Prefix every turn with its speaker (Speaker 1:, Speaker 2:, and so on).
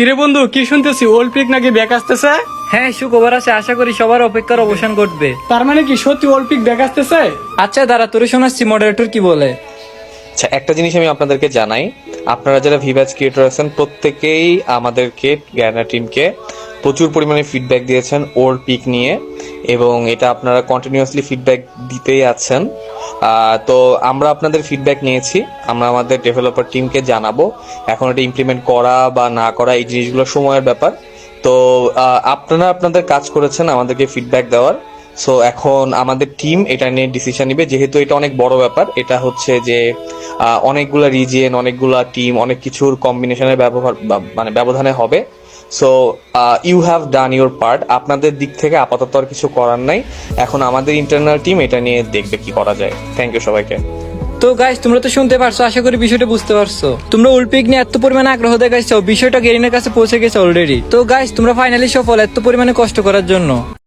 Speaker 1: কিরে বন্ধু কি শুনতেছি? ওল্ড পিক নাকি ব্যাক আসতেছে?
Speaker 2: হ্যাঁ সুখবর আছে আশা করি সবার অপেক্ষার অবসান ঘটবে।
Speaker 1: তার মানে কি সত্যি ওল্ড পিক ব্যাক আসতেছে?
Speaker 2: আচ্ছা দাঁড়া তোরে শোনাচ্ছি মডারেটর কি বলে?
Speaker 3: আচ্ছা একটা জিনিস আমি আপনাদেরকে জানাই। আপনারা যারা ভিভাজ ক্রিয়েটর আছেন প্রত্যেকেই আমাদেরকে গ্যানা টিমকে প্রচুর পরিমাণে ফিডব্যাক দিয়েছেন ওল্ড পিক নিয়ে। এবং এটা আপনারা কন্টিনিউয়াসলি ফিডব্যাক দিতেই আছেন। তো আমরা আপনাদের ফিডব্যাক নিয়েছি। আমরা আমাদের ডেভেলপার টিমকে জানাব এখন এটা ইমপ্লিমেন্ট করা বা না করা এই জিনিসগুলো সময়ের ব্যাপার। তো আপনারা আপনাদের কাজ করেছেন আমাদেরকে ফিডব্যাক দেওয়ার। সো এখন আমাদের টিম এটা নিয়ে ডিসিশন নিবে। যেহেতু এটা অনেক বড় ব্যাপার, এটা হচ্ছে যে অনেকগুলা রিজিয়ন অনেকগুলা টিম অনেক কিছুর কম্বিনেশনের ব্যবহার মানে ব্যবধানে হবে। So you have done your part আপনাদের দিক থেকে আপাতত আর কিছু করার নাই। এখন আমাদের ইন্টারনাল টিম এটা নিয়ে দেখবে কি করা যায়। থ্যাংক ইউ সবাইকে।
Speaker 2: তো গাইস তোমরা তো শুনতে পারছ, আশা করি বিষয়টা বুঝতে পারছ। তোমরা উলপিক নিয়ে এত পরিমাণে আগ্রহ দেখাইছো, বিষয়টা গেরিনের কাছে পৌঁছে গেছে অলরেডি তো গাইস তোমরা ফাইনালি সফল এত পরিমাণে কষ্ট করার জন্য।